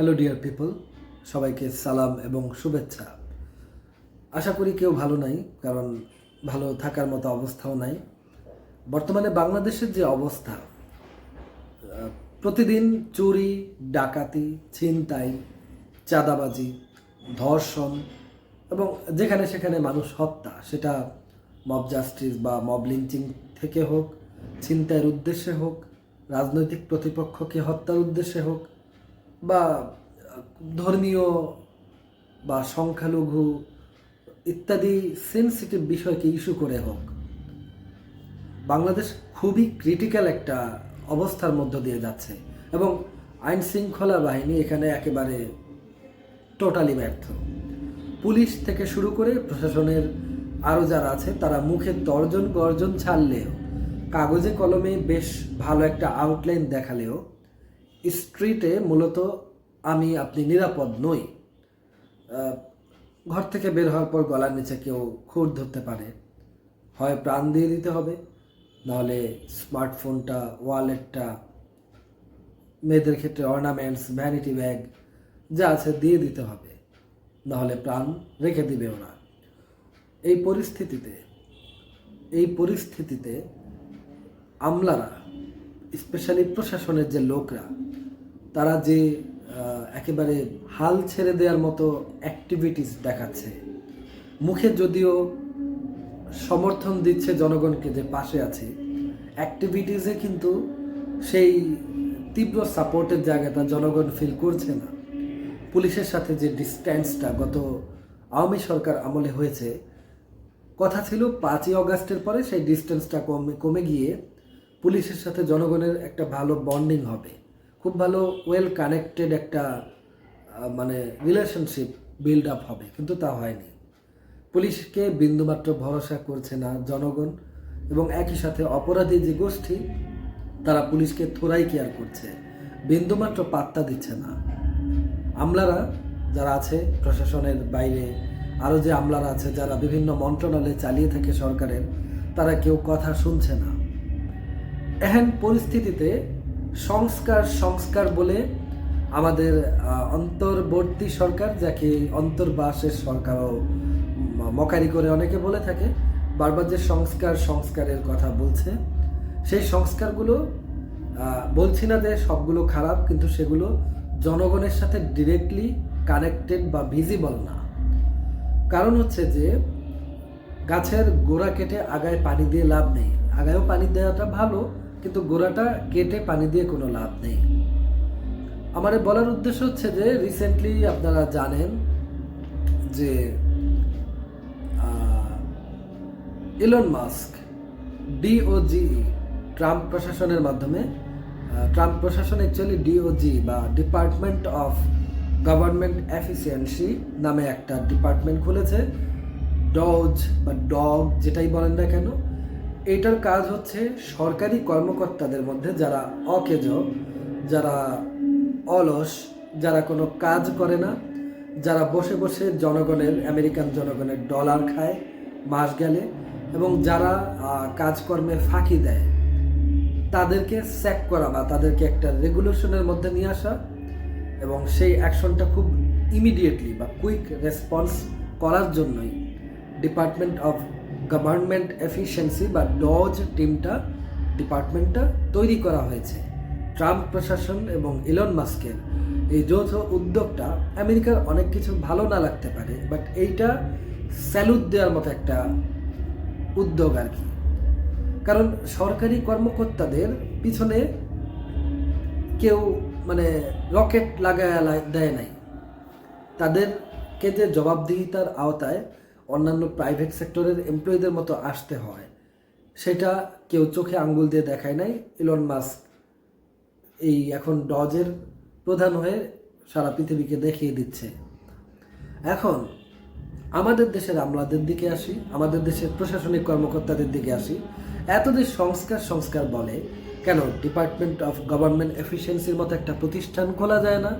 Hello dear people সবাইকে সালাম এবং শুভেচ্ছা। আশা করি কেউ ভালো নাই, কারণ ভালো থাকার মতো অবস্থাও নাই। বর্তমানে বাংলাদেশের যে অবস্থা প্রতিদিন চুরি, ডাকাতি, ছিনতাই, চাঁদাবাজি, ধর্ষণ এবং যেখানে সেখানে মানুষ হত্যা, সেটা মব জাস্টিস বা মব লিঞ্চিং থেকে হোক, ছিনতাইয়ের উদ্দেশ্যে হোক, রাজনৈতিক প্রতিপক্ষকে হত্যার উদ্দেশ্যে হোক বা ধর্মীয় বা সংখ্যালঘু ইত্যাদি সেন্সিটিভ বিষয়কে ইস্যু করে হোক। বাংলাদেশ খুবই ক্রিটিক্যাল একটা অবস্থার মধ্য দিয়ে যাচ্ছে এবং আইন শৃঙ্খলা বাহিনী এখানে একেবারে টোটালি ব্যর্থ। পুলিশ থেকে শুরু করে প্রশাসনের আরও যারা আছে, তারা মুখে তর্জন গর্জন ছাড়লেও, কাগজে কলমে বেশ ভালো একটা আউটলাইন দেখালেও স্ট্রিটে মূলত আমি আপনি নিরাপদ নই। ঘর থেকে বের হওয়ার পর গলার নিচে কেউ খুঁড় ধরতে পারে। হয় প্রাণ দিয়ে দিতে হবে, নাহলে স্মার্টফোনটা ওয়ালেটটা মেয়েদের ক্ষেত্রে অর্নামেন্টস ভ্যানিটি ব্যাগ যা আছে দিয়ে দিতে হবে। নাহলে প্রাণ রেখে দিবে ওরা এই পরিস্থিতিতে এই পরিস্থিতিতে আমলারা স্পেশালি প্রশাসনের যে লোকরা তারা যে একেবারে হাল ছেড়ে দেওয়ার মতো অ্যাক্টিভিটিস দেখাচ্ছে। মুখে যদিও সমর্থন দিচ্ছে জনগণকে যে পাশে আছে অ্যাক্টিভিটিসে কিন্তু সেই তীব্র সাপোর্টের জায়গাটা জনগণ ফিল করছে না। পুলিশের সাথে যে ডিস্ট্যান্সটা গত আওয়ামী সরকার আমলে হয়েছে, কথা ছিল পাঁচই অগাস্টের পরে সেই ডিস্টেন্সটা কমে কমে গিয়ে পুলিশের সাথে জনগণের একটা ভালো বন্ডিং হবে। খুব ভালো ওয়েল কানেক্টেড একটা মানে রিলেশনশিপ বিল্ড আপ হবে, কিন্তু তা হয়নি। পুলিশকে বিন্দুমাত্র ভরসা করছে না জনগণ এবং একই সাথে অপরাধী যে গোষ্ঠী, তারা পুলিশকে থোড়াই কেয়ার করছে। বিন্দুমাত্র পাত্তা দিচ্ছে না। আমলারা যারা আছে, প্রশাসনের বাইরে আরও যে আমলারা আছে, যারা বিভিন্ন মন্ত্রণালয়ে চালিয়ে থাকে সরকারের, তারা কেউ কথা শুনছে না। এহেন পরিস্থিতিতে সংস্কার সংস্কার বলে আমাদের অন্তর্বর্তী সরকার, যাকে অন্তর্বাসের সরকারও মকারি করে অনেকে বলে থাকে, বারবার যে সংস্কার, সংস্কারের কথা বলছে, সেই সংস্কারগুলো বলছি না যে সবগুলো খারাপ, কিন্তু সেগুলো জনগণের সাথে ডিরেক্টলি কানেক্টেড বা ভিজিবল না। কারণ হচ্ছে যে, গাছের গোড়া কেটে আগায় পানি দিয়ে লাভ নেই। আগায়ও পানি দেওয়াটা ভালো কিন্তু গোড়াটা কেটে পানি দিয়ে কোনো লাভ নেই। আমার বলার উদ্দেশ্য হচ্ছে যে রিসেন্টলি আপনারা জানেন যে ইলন মাস্ক ডিওজি ট্রাম্প প্রশাসনের মাধ্যমে ট্রাম্প প্রশাসন অ্যাকচুয়ালি ডিওজি বা ডিপার্টমেন্ট অফ গভর্নমেন্ট এফিসিয়েন্সি নামে একটা ডিপার্টমেন্ট খুলেছে। ডজ বা ডগ যেটাই বলেন না কেন এটার কাজ হচ্ছে সরকারি কর্মকর্তাদের মধ্যে যারা অকেজ, যারা অলস, যারা কোনো কাজ করে না, যারা বসে বসে জনগণের, আমেরিকান জনগণের ডলার খায় মাস গেলে এবং যারা কাজকর্মে ফাঁকি দেয়, তাদেরকে স্যাক করা বা তাদেরকে একটা রেগুলেশনের মধ্যে নিয়ে আসা এবং সেই অ্যাকশনটা খুব ইমিডিয়েটলি বা কুইক রেসপন্স করার জন্যই ডিপার্টমেন্ট অফ গভর্নমেন্ট এফিসিয়েন্সি বা ডজ টিমটা, ডিপার্টমেন্টটা তৈরি করা হয়েছে। ট্রাম্প প্রশাসন এবং ইলন মাস্কের এই যৌথ উদ্যোগটা আমেরিকার অনেক কিছু ভালো না লাগতে পারে বাট এইটা স্যালুট দেওয়ার মতো একটা উদ্যোগ আর কি। কারণ সরকারি কর্মকর্তাদের পিছনে কেউ মানে রকেট লাগায় দেয় নাই। তাদেরকে যে জবাবদিহিতার আওতায় অন্যান্য প্রাইভেট সেক্টরের এমপ্লয়ীদের মতো আসতে হয়। সেটা কেউ চোখে আঙ্গুল দিয়ে দেখায় নাই। ইলন মাস্ক এই এখন ডজের প্রধান হয়ে সারা পৃথিবীকে দেখিয়ে দিচ্ছে। এখন আমাদের দেশের আমলাদের দিকে আসি, আমাদের দেশের প্রশাসনিক কর্মকর্তাদের দিকে আসি। এত যে সংস্কার সংস্কার বলে, কেন ডিপার্টমেন্ট অফ গভর্নমেন্ট এফিসিয়েন্সির মতো একটা প্রতিষ্ঠান খোলা যায় না?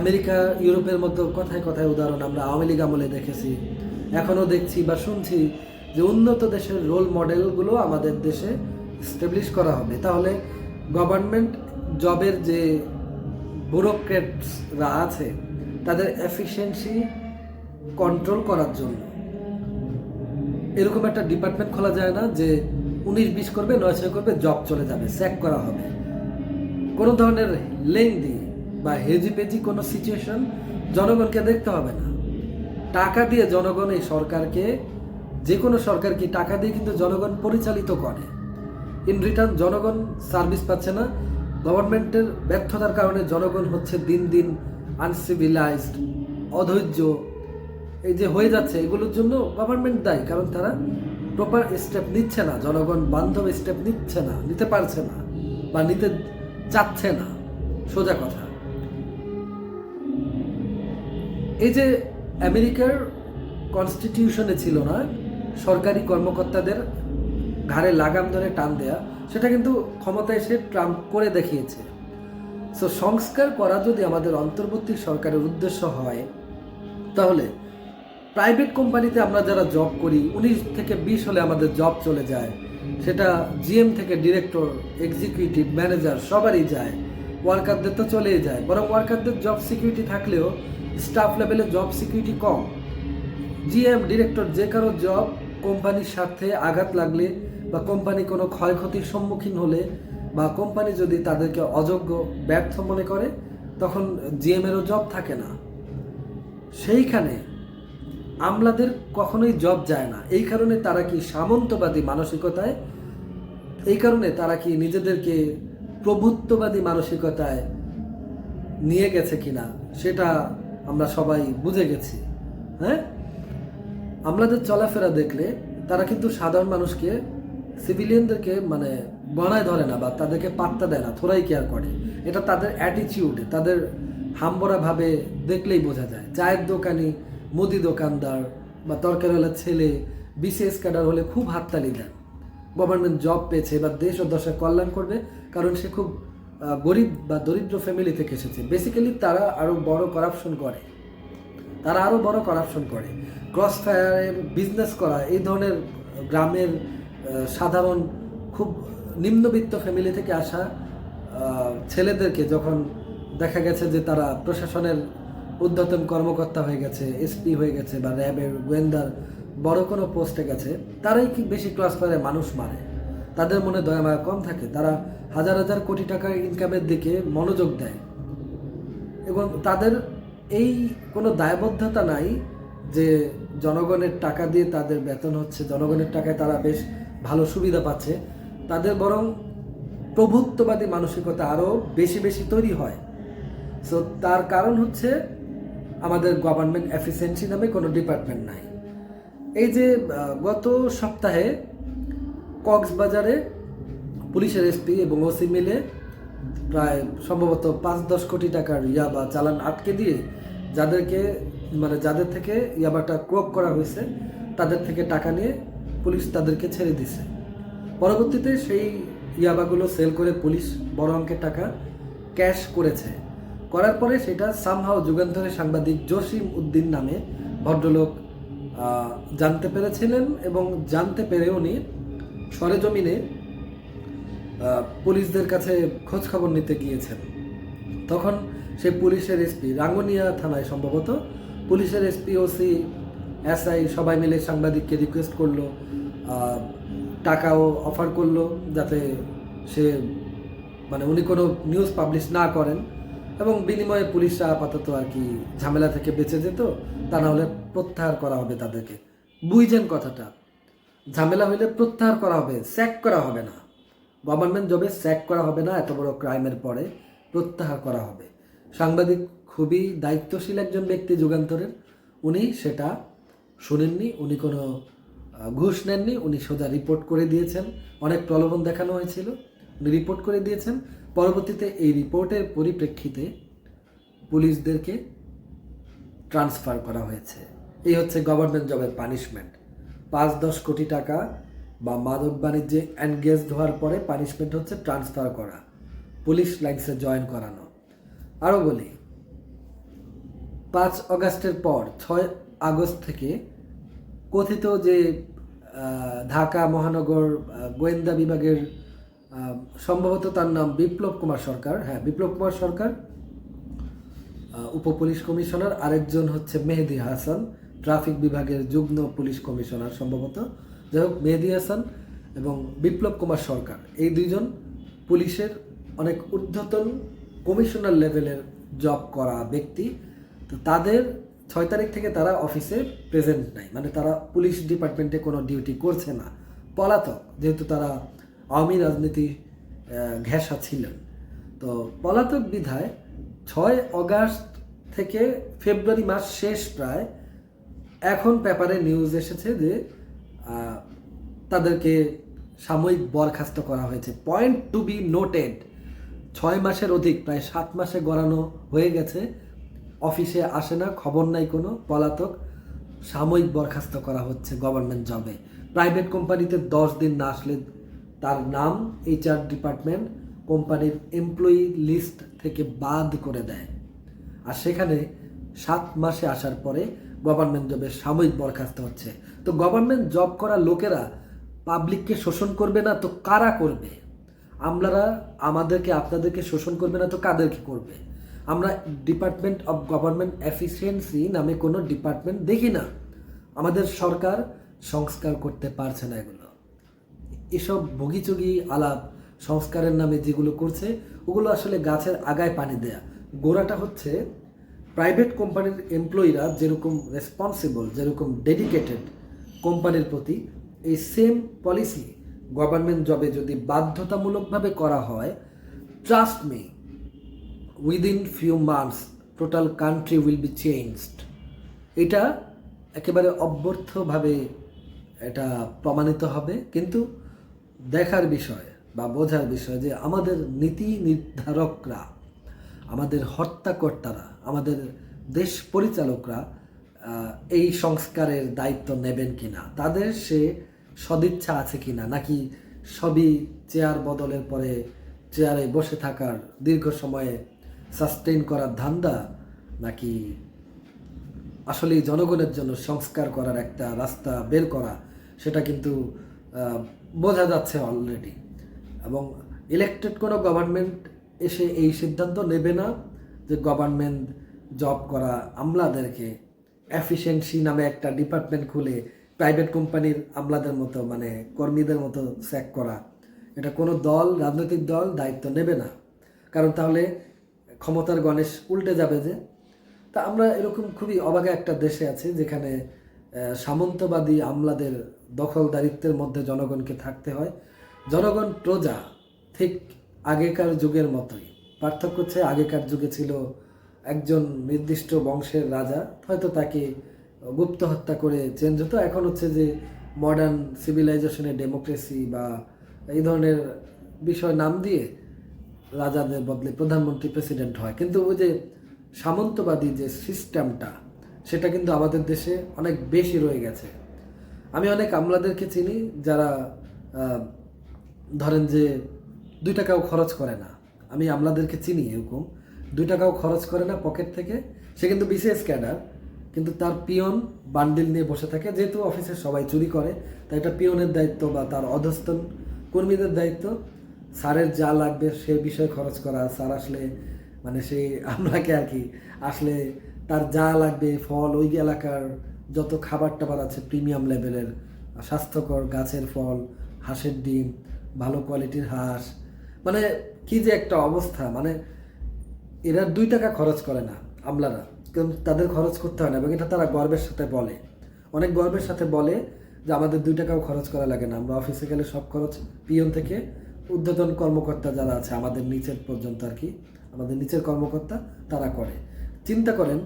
আমেরিকা, ইউরোপের মতো কথায় কথায় উদাহরণ আমরা আওয়ামী লীগ আমলে দেখেছি। এখনও দেখছি বা শুনছি যে উন্নত দেশের রোল মডেলগুলো আমাদের দেশে স্টেবলিশ করা হবে। তাহলে গভর্নমেন্ট জবের যে ব্যুরোক্রেটসরা আছে, তাদের এফিসিয়েন্সি কন্ট্রোল করার জন্য। এরকম একটা ডিপার্টমেন্ট খোলা যায় না যে উনিশ বিশ করবে, নয় ছয় করবে জব চলে যাবে স্যাক করা হবে। কোনো ধরনের লেংদি বা হেজিপেজি কোনো সিচুয়েশন জনগণকে দেখতে হবে না। টাকা দিয়ে জনগণ এই সরকারকে, যে কোনো সরকারকে টাকা দিয়ে কিন্তু জনগণ পরিচালিত করে। ইন রিটার্ন জনগণ সার্ভিস পাচ্ছে না। গভর্নমেন্টের ব্যর্থতার কারণে জনগণ হচ্ছে দিন দিন আনসিভিলাইজড অধৈর্য। এই যে হয়ে যাচ্ছে, এগুলোর জন্য গভর্নমেন্ট দায়ী, কারণ তারা প্রপার স্টেপ নিচ্ছে না। জনগণ বান্ধব স্টেপ নিচ্ছে না, নিতে পারছে না, বা নিতে চাচ্ছে না। সোজা কথা। এই যে আমেরিকার কনস্টিটিউশনে ছিল না, সরকারি কর্মকর্তাদের ঘাড়ে লাগাম ধরে টান দেয়া, সেটা কিন্তু ক্ষমতায় এসে ট্রাম্প করে দেখিয়েছে। সো সংস্কার করা যদি আমাদের অন্তর্বর্তী সরকারের উদ্দেশ্য হয়, তাহলে প্রাইভেট কোম্পানিতে আমরা যারা জব করি, উনিশ থেকে বিশ হলে আমাদের জব চলে যায়। সেটা জিএম থেকে ডিরেক্টর এক্সিকিউটিভ ম্যানেজার সবারই যায়। ওয়ার্কারদের তো চলেই যায়। বরং ওয়ার্কারদের জব সিকিউরিটি থাকলেও স্টাফ লেভেলে জব সিকিউরিটি কম। জিএম ডিরেক্টর যে কারও জব কোম্পানির স্বার্থে আঘাত লাগলে বা কোম্পানি কোনো ক্ষয়ক্ষতির সম্মুখীন হলে বা কোম্পানি যদি তাদেরকে অযোগ্য, ব্যর্থ মনে করে, তখন জিএমেরও জব থাকে না। সেইখানে আমলাদের কখনোই জব যায় না। এই কারণে তারা কি সামন্তবাদী মানসিকতায়, এই কারণে তারা কি নিজেদেরকে প্রভুত্ববাদী মানসিকতায় নিয়ে গেছে কিনা, সেটা আমরা সবাই বুঝে গেছি হ্যাঁ? আমলাদের চলাফেরা দেখলে তারা কিন্তু সাধারণ মানুষকে, সিভিলিয়ানদেরকে মানে গণায় ধরে না বা তাদেরকে পাত্তা দেয় না, থোড়াই কেয়ার করে। এটা তাদের অ্যাটিচিউড তাদের হাম্বরা ভাবে দেখলেই বোঝা যায়। চায়ের দোকানি, মুদি দোকানদার বা তরকারিওয়ালার ছেলে, বিসিএস ক্যাডার হলে খুব হাততালি দেন। গভর্নমেন্ট জব পেয়েছে বা দেশ ও দশের কল্যাণ করবে, কারণ সে খুব গরিব বা দরিদ্র ফ্যামিলি থেকে এসেছে। বেসিক্যালি তারা আরও বড় করাপশন করে। তারা আরও বড় করাপশন করে। ক্রস ফায়ারের বিজনেস করা, এই ধরনের গ্রামের সাধারণ খুব নিম্নবিত্ত ফ্যামিলি থেকে আসা ছেলেদেরকে যখন দেখা গেছে যে তারা প্রশাসনের উদ্ধতন কর্মকর্তা হয়ে গেছে এসপি হয়ে গেছে বা র্যাবের গোয়েন্দার বড় কোনো পোস্টে গেছে, তারাই কি বেশি ক্রস ফায়ারে মানুষ মারে? তাদের মনে দয়া মায়া কম থাকে। তারা হাজার হাজার কোটি টাকার ইনকামের দিকে মনোযোগ দেয়। এবং তাদের এই কোনো দায়বদ্ধতা নাই যে জনগণের টাকা দিয়ে তাদের বেতন হচ্ছে, জনগণের টাকায় তারা বেশ ভালো সুবিধা পাচ্ছে। তাদের বরং প্রভুত্ববাদী মানসিকতা আরও বেশি বেশি তৈরি হয়। সো তার কারণ হচ্ছে আমাদের গভর্নমেন্ট এফিসিয়েন্সি নামে কোনো ডিপার্টমেন্ট নাই। এই যে গত সপ্তাহে কক্সবাজারে পুলিশের এসপি এবং ওসি মিলে প্রায় সম্ভবত পাঁচ দশ কোটি টাকার ইয়াবা চালান আটকে দিয়ে যাদেরকে মানে যাদের থেকে ইয়াবাটা ক্রোক করা হয়েছে, তাদের থেকে টাকা নিয়ে পুলিশ তাদেরকে ছেড়ে দিছে পরবর্তীতে সেই ইয়াবাগুলো সেল করে পুলিশ বড় অঙ্কের টাকা ক্যাশ করেছে। করার পরে সেটা সামহাও যুগান্তরের সাংবাদিক জসিম উদ্দিন নামে ভদ্রলোক জানতে পেরেছিলেন এবং জানতে পেরে উনি সরেজমিনে পুলিশদের কাছে খোঁজ খবর নিতে গিয়েছেন। তখন সেই পুলিশের এসপি রাঙ্গুনিয়া থানায় সম্ভবত, পুলিশের এসপি ওসি এসআই সবাই মিলে সাংবাদিককে রিকোয়েস্ট করল টাকাও অফার করল যাতে সে মানে উনি কোনো নিউজ পাবলিশ না করেন এবং বিনিময়ে পুলিশরা আপাতত আর কি ঝামেলা থেকে বেঁচে যেত, তা না হলে প্রত্যাহার করা হবে তাদেরকে। বুঝছেন কথাটা। ঝামেলা হইলে প্রত্যাহার করা হবে স্যাক করা হবে না। গভর্নমেন্ট জবে স্যাক করা হবে না, এত বড় ক্রাইমের পরে প্রত্যাহার করা হবে। সাংবাদিক খুবই দায়িত্বশীল একজন ব্যক্তি যুগান্তরের। উনি সেটা শুনেননি, উনি কোনো ঘুষ নেননি, উনি সোজা রিপোর্ট করে দিয়েছেন। অনেক প্রলোভন দেখানো হয়েছিল, উনি রিপোর্ট করে দিয়েছেন। পরবর্তীতে এই রিপোর্টের পরিপ্রেক্ষিতে পুলিশদেরকে ট্রান্সফার করা হয়েছে। এই হচ্ছে গভর্নমেন্ট জবের পানিশমেন্ট পাঁচ, দশ কোটি টাকা বা মাদক বাণিজ্যে এনগেজ হওয়ার পরে পানিশমেন্ট হচ্ছে ট্রান্সফার করা, পুলিশ লাইন্সে জয়েন করানো। আরও বলি, পাঁচ অগাস্টের পর, ছয় আগস্ট থেকে কথিত যে ঢাকা মহানগর গোয়েন্দা বিভাগের সম্ভবত তার নাম বিপ্লব কুমার সরকার হ্যাঁ বিপ্লব কুমার সরকার উপপুলিশ কমিশনার, আরেকজন হচ্ছে মেহেদি হাসান ট্রাফিক বিভাগের যুগ্ম পুলিশ কমিশনার সম্ভবত। যাই হোক, মেহেদি হাসান এবং বিপ্লব কুমার সরকার, এই দুইজন পুলিশের অনেক ঊর্ধ্বতন কমিশনার লেভেলের জব করা ব্যক্তি। তো তাদের ছয় তারিখ থেকে তারা অফিসে প্রেজেন্ট নাই। মানে তারা পুলিশ ডিপার্টমেন্টে কোনো ডিউটি করছে না। পলাতক, যেহেতু তারা আওয়ামী রাজনীতি ঘেঁষা ছিলেন। তো পলাতক বিধায় ছয় অগাস্ট থেকে ফেব্রুয়ারি মাস শেষ প্রায় এখন পেপারে নিউজ এসেছে যে তাদেরকে সাময়িক বরখাস্ত করা হয়েছে। পয়েন্ট টু বি নোটেড ছয় মাসের অধিক, প্রায় সাত মাসে গড়ানো হয়ে গেছে। অফিসে আসে না, খবর নাই কোনো, পলাতক। সাময়িক বরখাস্ত করা হচ্ছে গভর্নমেন্ট জবে প্রাইভেট কোম্পানিতে দশ দিন না আসলে তার নাম এইচআর ডিপার্টমেন্ট কোম্পানির এমপ্লয়ি লিস্ট থেকে বাদ করে দেয়। আর সেখানে সাত মাসে আসার পরে গভর্নমেন্ট জবে সাময়িক বরখাস্ত হচ্ছে। তো গভর্নমেন্ট জব করা লোকেরা পাবলিককে শোষণ করবে না, তো কারা করবে? আমরারা আমাদেরকে, আপনাদেরকে শোষণ করবে না, তো কাদেরকে করবে? আমরা ডিপার্টমেন্ট অফ গভর্নমেন্ট এফিসিয়েন্সি নামে কোনো ডিপার্টমেন্ট দেখি না। আমাদের সরকার সংস্কার করতে পারছে না এগুলো। এসব ভুগিচুগি আলাপ সংস্কারের নামে যেগুলো করছে, ওগুলো আসলে গাছের আগায় পানি দেয়া। গোড়াটা হচ্ছে প্রাইভেট কোম্পানির এমপ্লয়িরা যেরকম রেসপন্সিবল যেরকম ডেডিকেটেড কোম্পানির প্রতি এই সেম পলিসি গভর্নমেন্ট জবে যদি বাধ্যতামূলকভাবে করা হয় trust me within few months total country will be changed এটা একেবারে অব্যর্থভাবে এটা প্রমাণিত হবে, কিন্তু দেখার বিষয় বা বোঝার বিষয় যে আমাদের নীতি নির্ধারকরা, আমাদের হর্তাকর্তারা আমাদের দেশ পরিচালকরা এই সংস্কারের দায়িত্ব নেবেন কিনা, তাদের সে সদিচ্ছা আছে কি না নাকি সবই চেয়ার বদলের পরে চেয়ারে বসে থাকার দীর্ঘ সময়ে সাস্টেইন করার ধান্দা, নাকি আসলে জনগণের জন্য সংস্কার করার একটা রাস্তা বের করা, সেটা কিন্তু বোঝা যাচ্ছে অলরেডি এবং ইলেকটেড কোনো গভর্নমেন্ট এসে এই সিদ্ধান্ত নেবে না যে গভর্নমেন্ট জব করা আমলাদেরকে এফিসিয়েন্সি নামে একটা ডিপার্টমেন্ট খুলে প্রাইভেট কোম্পানির আমলাদের মতো মানে কর্মীদের মতো স্যাক করা, এটা কোনো দল, রাজনৈতিক দল দায়িত্ব নেবে না। কারণ তাহলে ক্ষমতার গণেশ উল্টে যাবে যে। তা আমরা এরকম খুবই অবাগা একটা দেশে আছি যেখানে সামন্তবাদী আমলাদের দখলদারিত্বের মধ্যে জনগণকে থাকতে হয়। জনগণ প্রজা, ঠিক আগেকার যুগের মতোই। পার্থক্য হচ্ছে আগেকার যুগে ছিল একজন নির্দিষ্ট বংশের রাজা, হয়তো তাকে গুপ্ত হত্যা করে চেঞ্জ হতো। এখন হচ্ছে যে মডার্ন সিভিলাইজেশনের ডেমোক্রেসি বা এই ধরনের বিষয় নাম দিয়ে রাজাদের বদলে প্রধানমন্ত্রী প্রেসিডেন্ট হয়। কিন্তু ওই যে সামন্তবাদী যে সিস্টেমটা সেটা কিন্তু আমাদের দেশে অনেক বেশি রয়ে গেছে। আমি অনেক আমলাদেরকে চিনি যারা ধরেন যে দুই টাকাও খরচ করে না। আমি আমলাদেরকে চিনি এরকম দুই টাকাও খরচ করে না পকেট থেকে। সে কিন্তু বিসিএস ক্যাডার কিন্তু তার পিয়ন বান্ডিল নিয়ে বসে থাকে। যেহেতু অফিসে সবাই চুরি করে, তাই এটা পিয়নের দায়িত্ব বা তার অধস্তন কর্মীদের দায়িত্ব। স্যারের যা লাগবে সে বিষয়ে খরচ করা, স্যার আসলে মানে সেই আমলাকে আর কি আসলে তার যা লাগবে, ফল, ওই এলাকার যত খাবার টাবার আছে প্রিমিয়াম লেভেলের স্বাস্থ্যকর গাছের ফল, হাঁসের ডিম, ভালো কোয়ালিটির হাঁস। মানে কি যে একটা অবস্থা মানে এরা দুই টাকা খরচ করে না, আমলারা। তাদের খরচ করতে হয় না, এবং এটা তারা গর্বের সাথে বলে। অনেক গর্বের সাথে বলে যে আমাদের দুই টাকাও খরচ করা লাগে না। আমরা অফিসে গেলে সব খরচ পিয়ন থেকে ঊর্ধ্বতন কর্মকর্তা যারা আছে, আমাদের নিচের পর্যন্ত আর কি, আমাদের নিচের কর্মকর্তা তারা করে। চিন্তা করেন,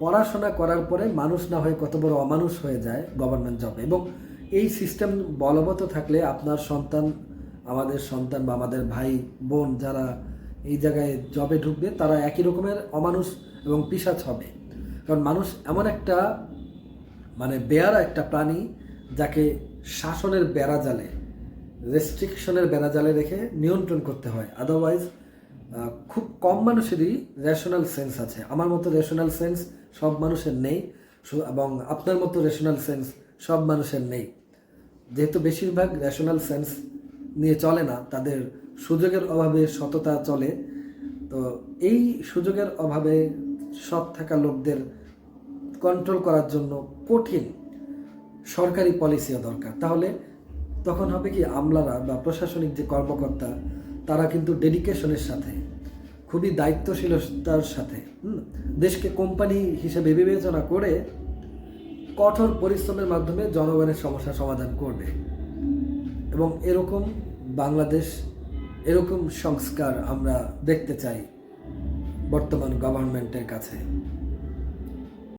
পড়াশোনা করার পরে মানুষ না হয়ে কত বড় অমানুষ হয়ে যায় গভর্নমেন্ট জবে। এবং এই সিস্টেম বলবৎ থাকলে আপনার সন্তান আমাদের সন্তান বা আমাদের ভাই, বোন যারা এই জায়গায় জবে ঢুকবে, তারা একই রকমের অমানুষ এবং পিসাচ হবে। কারণ মানুষ এমন একটা মানে বেয়ারা একটা প্রাণী যাকে শাসনের বেড়া জালে রেস্ট্রিকশনের বেড়া জালে রেখে নিয়ন্ত্রণ করতে হয়। আদারওয়াইজ খুব কম মানুষেরই রেশনাল সেন্স আছে। আমার মতো রেশনাল সেন্স সব মানুষের নেই এবং আপনার মতো রেশনাল সেন্স সব মানুষের নেই। যেহেতু বেশিরভাগ রেশনাল সেন্স নিয়ে চলে না, তাদের সুযোগের অভাবে সততা চলে। তো এই সুযোগের অভাবে সৎ থাকা লোকদের কন্ট্রোল করার জন্য কঠিন সরকারি পলিসিও দরকার। তাহলে তখন হবে কি, আমলারা বা প্রশাসনিক যে কর্মকর্তা, তারা কিন্তু ডেডিকেশনের সাথে, খুবই দায়িত্বশীলতার সাথে দেশকে কোম্পানি হিসেবে বিবেচনা করে কঠোর পরিশ্রমের মাধ্যমে জনগণের সমস্যা সমাধান করবে। এবং এরকম বাংলাদেশ এরকম সংস্কার আমরা দেখতে চাই বর্তমান গভর্নমেন্টের কাছে।